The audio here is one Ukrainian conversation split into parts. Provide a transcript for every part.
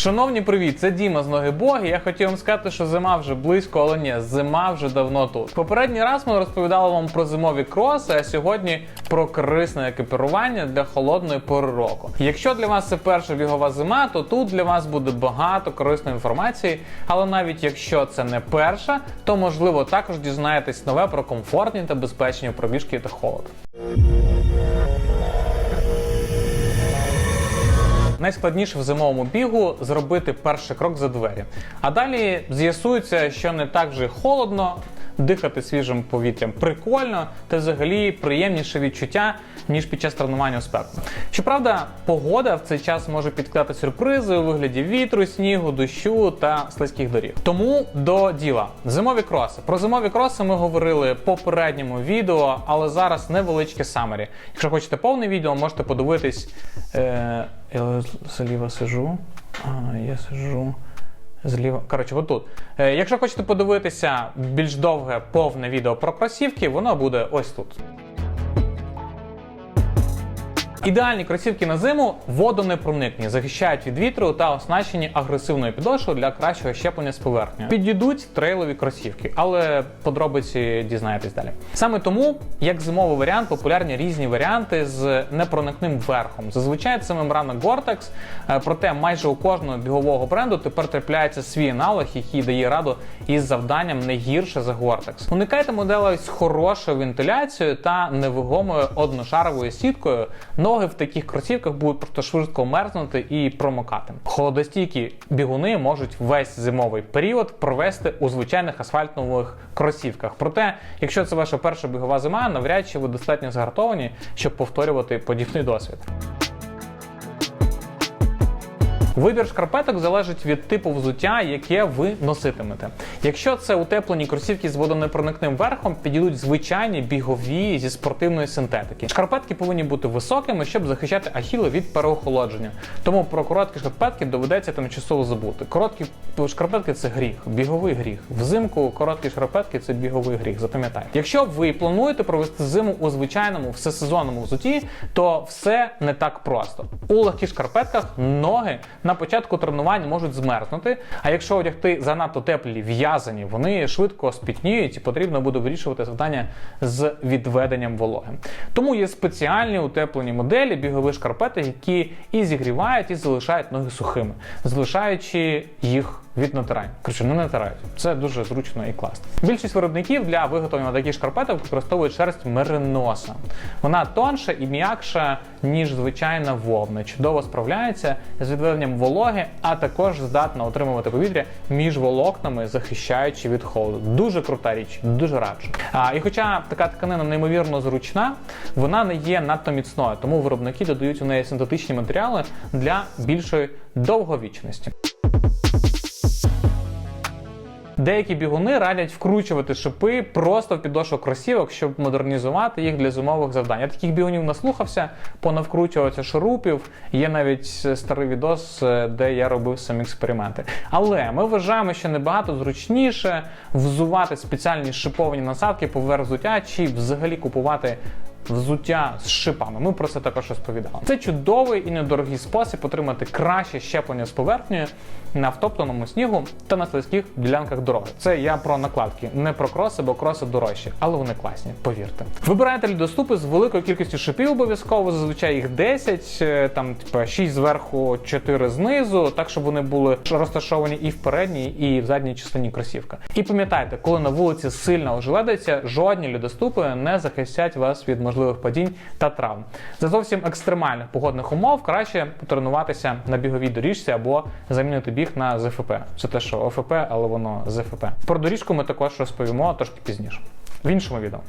Шановні, привіт! Це Діма з ноги Боги. Я хотів вам сказати, що зима вже близько, але ні, зима вже давно тут. Попередній раз ми розповідали вам про зимові кроси, а сьогодні про корисне екіпірування для холодної пори року. Якщо для вас це перша бігова зима, то тут для вас буде багато корисної інформації. Але навіть якщо це не перша, то можливо також дізнаєтесь нове про комфортні та безпечні пробіжки та холод. Найскладніше в зимовому бігу зробити перший крок за двері. А далі з'ясується, що не так вже холодно, дихати свіжим повітрям прикольно та взагалі приємніше відчуття, ніж під час тренування у спеку. Щоправда, погода в цей час може підкладати сюрпризи у вигляді вітру, снігу, дощу та слизьких доріг. Тому до діла. Зимові кроси. Про зимові кроси ми говорили в попередньому відео, але зараз невеличке самері. Якщо хочете повне відео, можете подивитись. Е, я зліва сижу. А, я сижу. Зліва. Коротше, отут. Е, якщо хочете подивитися більш довге повне відео про кросівки, воно буде ось тут. Ідеальні кросівки на зиму водонепроникні, захищають від вітру та оснащені агресивною підошвою для кращого щеплення з поверхнею. Підійдуть трейлові кросівки, але подробиці дізнаєтесь далі. Саме тому, як зимовий варіант, популярні різні варіанти з непроникним верхом. Зазвичай це мембрана е, проте майже у кожного бігового бренду тепер трапляється свій аналог, який дає раду із завданням не гірше за Gore-Tex. Уникайте моделей з хорошою вентиляцією та невагомою одношаровою сіткою. Ноги в таких кросівках будуть просто швидко мерзнути і промокати. Холодостійкі бігуни можуть весь зимовий період провести у звичайних асфальтових кросівках. Проте, якщо це ваша перша бігова зима, навряд чи ви достатньо згартовані, щоб повторювати подібний досвід. Вибір шкарпеток залежить від типу взуття, яке ви носитимете. Якщо це утеплені кросівки з водонепроникним верхом, підійдуть звичайні бігові зі спортивної синтетики. Шкарпетки повинні бути високими, щоб захищати ахіли від переохолодження. Тому про короткі шкарпетки доведеться тимчасово забути. Короткі шкарпетки це гріх, біговий гріх. Взимку короткі шкарпетки це біговий гріх. Запам'ятайте. Якщо ви плануєте провести зиму у звичайному всесезонному взуті, то все не так просто. У легких шкарпетках ноги на початку тренувань можуть змерзнути. А якщо одягти занадто теплі в'язані, вони швидко спітніють і потрібно буде вирішувати завдання з відведенням вологи. Тому є спеціальні утеплені моделі бігових шкарпеток, які і зігрівають, і залишають ноги сухими, залишаючи їх від натирань. Коротше, не натирають. Це дуже зручно і класно. Більшість виробників для виготовлення таких шкарпеток використовують шерсть мериноса. Вона тонша і м'якша, ніж звичайна вовна. Чудово справляється з відведенням вологи, а також здатна отримувати повітря між волокнами, захищаючи від холоду. Дуже крута річ, дуже раджу. А, і хоча така тканина неймовірно зручна, вона не є надто міцною, тому виробники додають у неї синтетичні матеріали для більшої довговічності. Деякі бігуни радять вкручувати шипи просто в підошву кросівок, щоб модернізувати їх для зимових завдань. Я таких бігунів наслухався, понавкручувався шурупів. Є навіть старий відос, е, де я робив самі експерименти. Але ми вважаємо, що набагато зручніше взувати спеціальні шиповані насадки поверх взуття, чи взагалі купувати взуття з шипами. Ми про це також розповідали. Це чудовий і недорогий спосіб отримати краще щеплення з поверхнею на втоптаному снігу та на слизьких ділянках дороги. Це я про накладки, не про кроси, бо кроси дорожчі, але вони класні, повірте. Вибирайте льодоступи з великою кількістю шипів обов'язково, зазвичай їх 10, е, там типа 6 зверху, 4 знизу, так щоб вони були розташовані і в передній, і в задній частині кросівка. І пам'ятайте, коли на вулиці сильно ожеледиться, жодні льодоступи не захистять вас від можливих падінь та травм. За зовсім екстремальних погодних умов краще потренуватися на біговій доріжці або замінити біг на ЗФП. Це те, що ОФП, але воно ЗФП. Про доріжку ми також розповімо трошки пізніше. В іншому відео.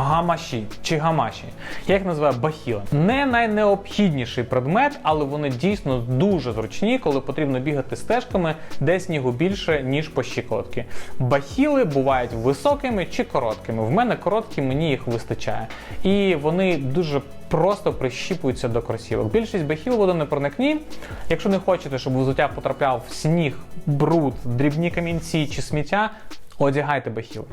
Гамаші чи гамаші. Я їх називаю бахіли. Не найнеобхідніший предмет, але вони дійсно дуже зручні, коли потрібно бігати стежками, де снігу більше, ніж по щиколотки. Бахіли бувають високими чи короткими. В мене короткі, мені їх вистачає. І вони дуже просто прищіпуються до кросівок. Більшість бахіл водонепроникні. Якщо не хочете, щоб взуття потрапляв сніг, бруд, дрібні камінці чи сміття, одягайте бахіли.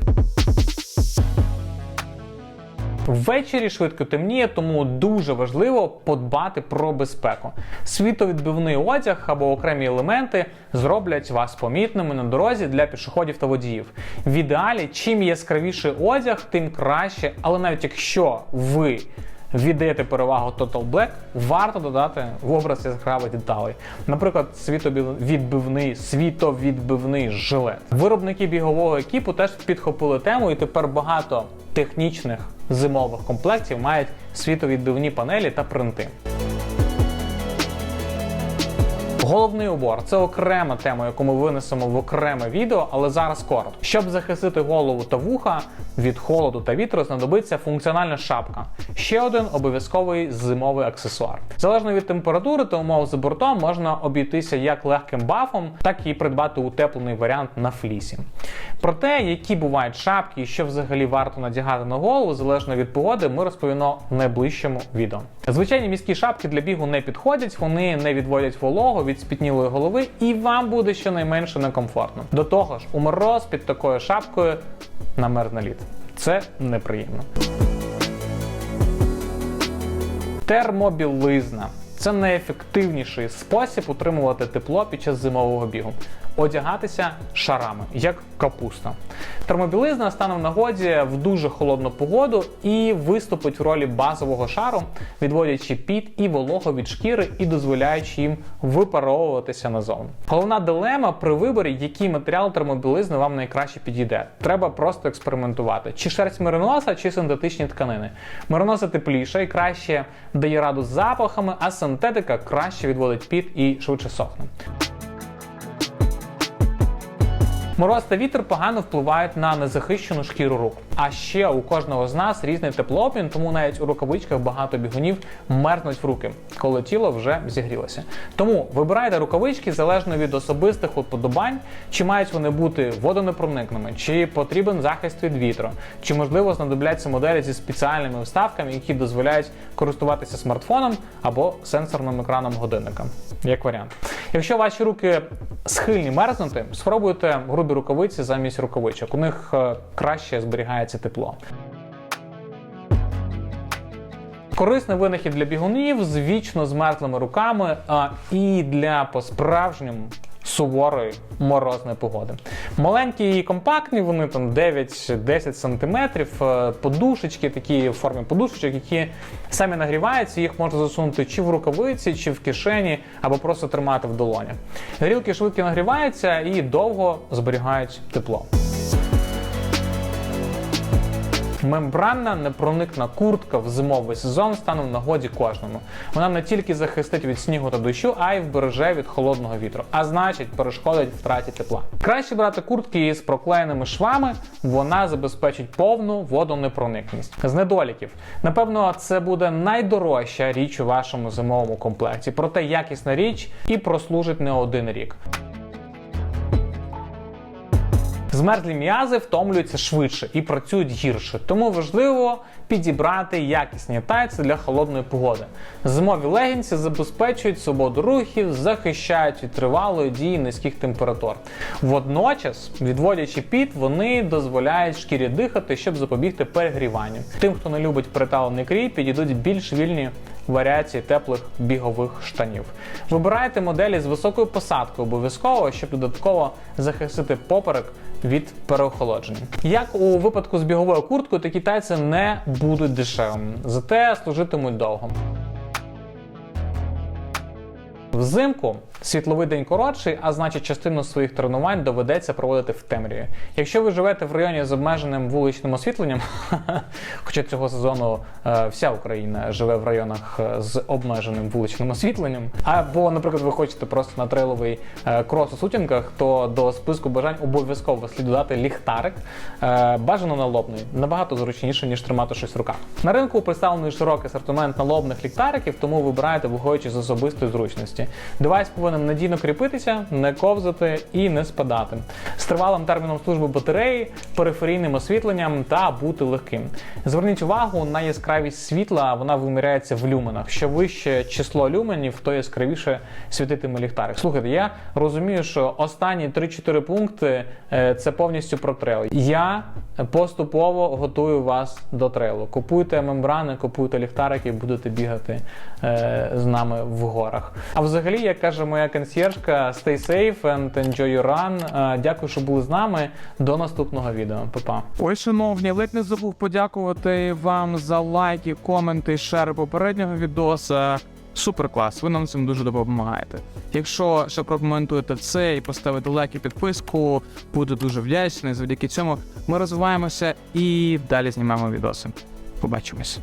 Ввечері швидко темніє, тому дуже важливо подбати про безпеку. Світовідбивний одяг або окремі елементи зроблять вас помітними на дорозі для пішоходів та водіїв. В ідеалі, чим яскравіший одяг, тим краще. Але навіть якщо ви віддаєте перевагу Total Black, варто додати в образ яскравих деталей. Наприклад, світовідбивний, світовідбивний жилет. Виробники бігового екіпу теж підхопили тему, і тепер багато технічних зимових комплектів мають світовідбивні панелі та принти. Головний убор це окрема тема, яку ми винесемо в окреме відео, але зараз коротко. Щоб захистити голову та вуха від холоду та вітру, знадобиться функціональна шапка. Ще один обов'язковий зимовий аксесуар. Залежно від температури та умов за бортом можна обійтися як легким бафом, так і придбати утеплений варіант на флісі. Про те, які бувають шапки і що взагалі варто надягати на голову, залежно від погоди, ми розповімо в найближчому відео. Звичайні міські шапки для бігу не підходять, вони не відводять вологу від спітнілої голови, і вам буде щонайменше некомфортно. До того ж, у мороз під такою шапкою намерзне лід. Це неприємно. Термобілизна це найефективніший спосіб утримувати тепло під час зимового бігу. Одягатися шарами, як капуста. Термобілизна стане в нагоді в дуже холодну погоду і виступить в ролі базового шару, відводячи піт і волого від шкіри і дозволяючи їм випаровуватися назовні. Головна дилема при виборі, який матеріал термобілизни вам найкраще підійде. Треба просто експериментувати: чи шерсть мериноса, чи синтетичні тканини. Мериноса тепліша і краще дає раду з запахами, а синтетика краще відводить піт і швидше сохне. Мороз та вітер погано впливають на незахищену шкіру рук. А ще у кожного з нас різний теплообмін, тому навіть у рукавичках багато бігунів мерзнуть в руки, коли тіло вже зігрілося. Тому вибирайте рукавички залежно від особистих уподобань, чи мають вони бути водонепроникними, чи потрібен захист від вітру, чи можливо знадобляться моделі зі спеціальними вставками, які дозволяють користуватися смартфоном або сенсорним екраном годинника. Як варіант. Якщо ваші руки схильні мерзнути, спробуйте грубі рукавиці замість рукавичок. У них е, краще зберігається тепло. Корисний винахід для бігунів з вічно змерзлими руками а, і для по-справжньому суворої морозної погоди. Маленькі і компактні, вони там 9-10 см, е, подушечки, такі в формі подушечок, які самі нагріваються, їх можна засунути чи в рукавиці, чи в кишені, або просто тримати в долоні. Грілки швидко нагріваються і довго зберігають тепло. Мембранна непроникна куртка в зимовий сезон стане в нагоді кожному. Вона не тільки захистить від снігу та дощу, а й вбереже від холодного вітру, а значить перешкодить втраті тепла. Краще брати куртки із проклеєними швами, вона забезпечить повну водонепроникність. З недоліків, напевно, це буде найдорожча річ у вашому зимовому комплекті, проте якісна річ і прослужить не один рік. Змерзлі м'язи втомлюються швидше і працюють гірше, тому важливо підібрати якісні тайці для холодної погоди. Зимові легінці забезпечують свободу рухів, захищають від тривалої дії низьких температур. Водночас, відводячи піт, вони дозволяють шкірі дихати, щоб запобігти перегріванню. Тим, хто не любить приталений крій, підійдуть більш вільні варіації теплих бігових штанів. Вибирайте моделі з високою посадкою обов'язково, щоб додатково захистити поперек від переохолодження. Як у випадку з біговою курткою, такі тайці не будуть дешевими, зате служитимуть довго. Взимку світловий день коротший, а значить, частину своїх тренувань доведеться проводити в темряві. Якщо ви живете в районі з обмеженим вуличним освітленням, хоча цього сезону е, вся Україна живе в районах е, з обмеженим вуличним освітленням, або, наприклад, ви хочете просто на трейловий е, крос у сутінках, то до списку бажань обов'язково слід додати ліхтарик, бажано налобний, набагато зручніше, ніж тримати щось в руках. На ринку представлений широкий асортимент налобних ліхтариків, тому вибирайте, виходячи з особистої зручності. Девайс повинен надійно кріпитися, не ковзати і не спадати. З тривалим терміном служби батареї, периферійним освітленням та бути легким. Зверніть увагу на яскравість світла, вона виміряється в люменах. Що вище число люменів, то яскравіше світитиме ліхтарик. Слухайте, я розумію, що останні 3-4 пункти е, це повністю про трейл. Я поступово готую вас до трейлу. Купуйте мембрани, купуйте ліхтарики, будете бігати е, з нами в горах. А взагалі, як каже моя консьєржка, stay safe and enjoy your run. Е, дякую, що були з нами. До наступного відео. Па-па. Ой, шановні, ледь не забув подякувати вам за лайки, коменти, шери попереднього відоса. Супер клас, ви нам цим дуже допомагаєте. Якщо ще прокоментуєте це і поставите лайк і підписку, буду дуже вдячний. Завдяки цьому ми розвиваємося і далі знімаємо відоси. Побачимось.